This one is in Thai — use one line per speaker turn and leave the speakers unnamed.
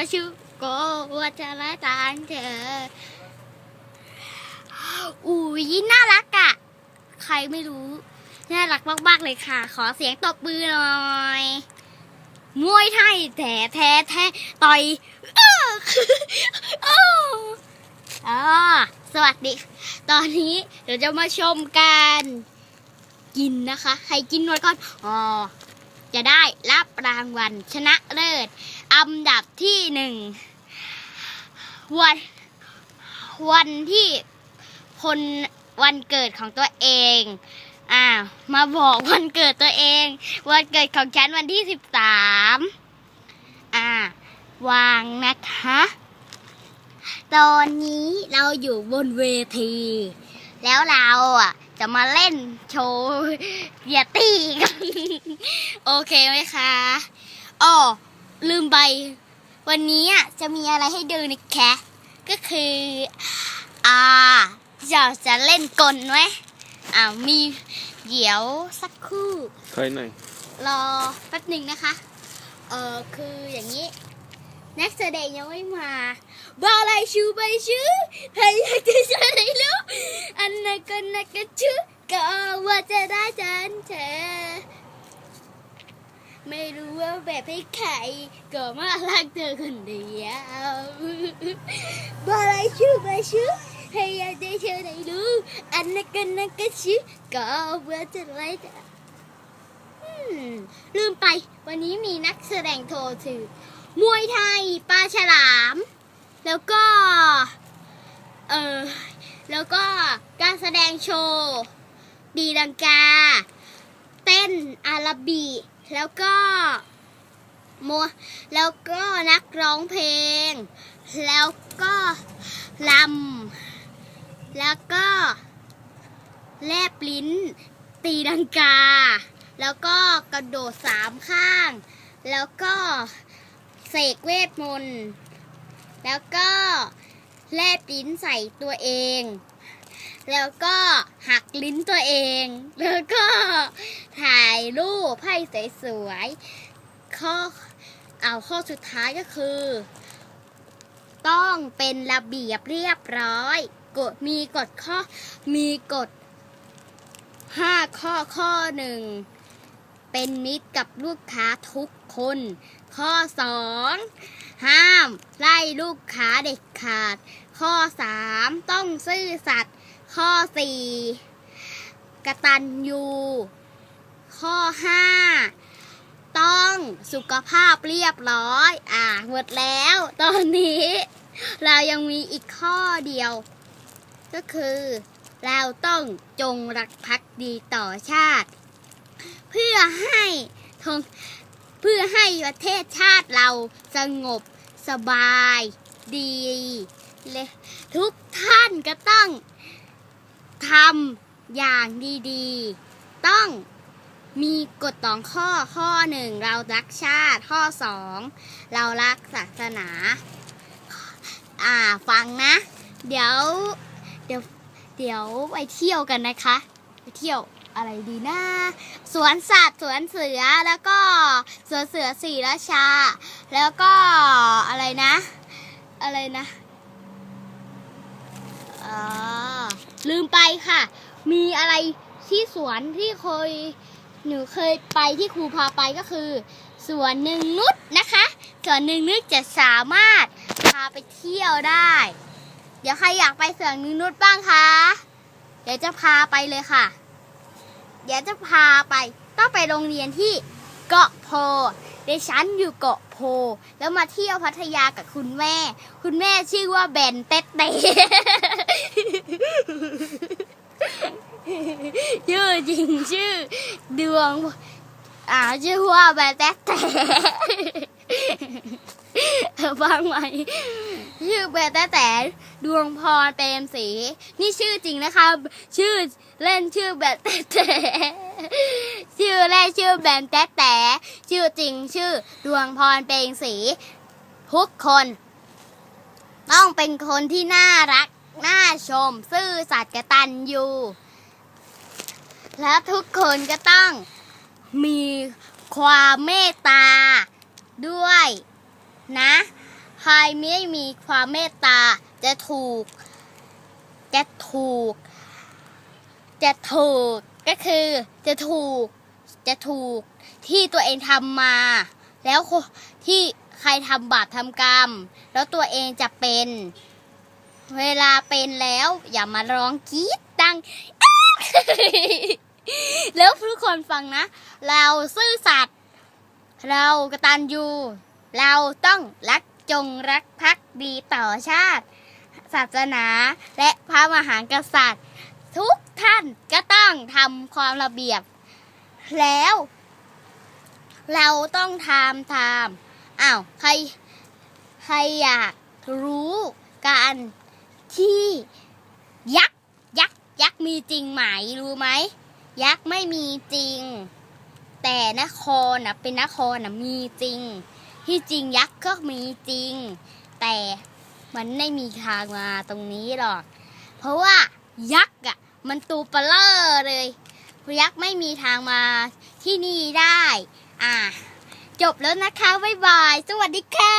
กระชุโกว่าจะตานเธออุ้ยน่ารักอะใครไม่รู้ น่ารักมากๆเลยค่ะ ขอเสียงตบมือหน่อยมวยไทยแท้แท้แท้ต่อยอ้ออ้ออ๋อสวัสดี ตอนนี้เดี๋ยวจะมาชมการกินนะคะ ใครกินหมดก่อนอ๋อ จะได้รับรางวัลชนะเลิศอันดับที่หนึ่งวันวันที่คนวันเกิดของตัวเอง อ่า มาบอกวันเกิดตัวเอง วันเกิดของฉันวันที่สิบสาม อ่า วางนะคะ ตอนนี้เราอยู่บนเวที แล้วเราอะ จะมาเล่นโชว์เยตี้กัน โอเคไหมคะอ๋อลืมไป วันนี้อะจะมีอะไรให้ดูนะคะก็คือ อ่าเราจะเล่นกลไหมอ่ามีเดี๋ยวสักครู่
เคยหน่อย
รอแป๊บหนึ่งนะคะ เออคืออย่างนี้ นักแสดงยังไม่มา บาลายชูใบชื่อใครอยากจะเชื่อไหนรู้อันนั้นก็นักก็ชื่อก็ว่าจะได้จันเธอ ไม่รู้ว่าแบบให้ใครก็มารักเธอคนเดียวบาลายชูใบชื่อให้อยากจะเชื่อไหนรู้อันนั้นก็นักก็ชื่อก็ว่าจะได้ลืมไปวันนี้มีนักแสดงโทรถือมวยไทยปาฉลาม แล้วก็ เออแล้วก็การแสดงโชว์ดีลังกา เต้นอาราบีแล้วก็มัวแล้วก็นักร้องเพลง แล้วก็ลำแล้วก็แลบลิ้น ตีดังกา แล้วก็กระโดดสามข้าง แล้วก็เสกเวทมนต์ แล้วก็แลบลิ้นใส่ตัวเอง แล้วก็หักลิ้นตัวเอง แล้วก็ถ่ายรูปให้สวยๆ ข้อเอาข้อสุดท้ายก็คือ ต้องเป็นระเบียบเรียบร้อยกฎมีกฎข้อมีกฎห้าข้อข้อหนึ่งเป็นมิตรกับลูกค้าทุกคน ข้อสอง ห้ามไล่ลูกค้าเด็ดขาด ข้อสามต้องซื่อสัตย์ข้อสี่กตัญญูข้อห้าต้องสุขภาพเรียบร้อย อ่าหมดแล้ว ตอนนี้ เรายังมีอีกข้อเดียว ก็คือ เราต้องจงรักภักดีต่อชาติ เพื่อให้ทง เพื่อให้ประเทศชาติเราสงบสบายดีเลยทุกท่านก็ต้องทำอย่างดีๆ ต้องมีกฎสองข้อข้อหนึ่งเรารักชาติข้อสองเรารักศาสนา อ่าฟังนะ เดี๋ยว เดี๋ยว เดี๋ยวไปเที่ยวกันนะคะ ไปเที่ยว อะไรดีนะสวนสัตว์สวนเสือแล้วก็สวนเสือศรีราชา แล้วก็อะไรนะ อะไรนะอ่าลืมไปค่ะ มีอะไรที่สวนที่เคยหนูเคยไปที่ครูพาไปก็คือสวนหนึ่งนุษนะคะสวนหนึ่งนุษจะสามารถพาไปเที่ยวได้ เดี๋ยวใครอยากไปสวนหนึ่งนุษบ้างคะเดี๋ยวจะพาไปเลยค่ะ เดี๋ยวจะพาไป ต้องไปโรงเรียนที่เกาะโพเดยวฉันอยู่เกาะโพ แล้วมาเที่ยวพัทยากับคุณแม่ คุณแม่ชื่อว่าแบนเต๊ดเต้ชื่อจริงชื่อดวง อ่าชื่อว่าแบนเต๊ดเต้ฟังไหมชื่อเบแต่แต่ดวงพรเปรมศรีนี่ชื่อจริงนะคะ ชื่อ เล่นชื่อแบบแต่แต่ชื่อแรกชื่อแบนแต่แต่ชื่อจริงชื่อดวงพรเปรมศรีทุกคน ต้องเป็นคนที่น่ารัก น่าชม ซื่อสัตย์กตัญญูและทุกคนก็ต้องมีความเมตตาด้วยนะ ใครไม่มีความเมตตาจะถูก จะถูก จะถูกก็คือจะถูกจะถูกที่ตัวเองทำมา แล้วที่ใครทำบาปทำกรรม แล้วตัวเองจะเป็น เวลาเป็นแล้ว อย่ามาร้องกรี๊ดดัง แล้วทุกคนฟังนะ เราซื่อสัตย์เรากระตัญญูเราต้องรักจงรักภักดีต่อชาติ ศาสนาและพระมหากษัตริย์ ทุกท่านก็ต้องทำความระเบียบ แล้ว เราต้องทำทำอ้าวใครใครอยากรู้การที่ยักษ์ยักษ์ยักษ์มีจริงไหมรู้ไหมยักษ์ไม่มีจริง แต่นครน่ะเป็นนครน่ะมีจริง ที่จริงยักษ์ก็มีจริง แต่มันไม่มีทางมาตรงนี้หรอก เพราะว่า ยักษ์อะ มันตูเปเลอร์เลย ยักษ์ไม่มีทางมาที่นี่ได้ อ่า จบแล้วนะคะ บ๊ายบาย สวัสดีค่ะ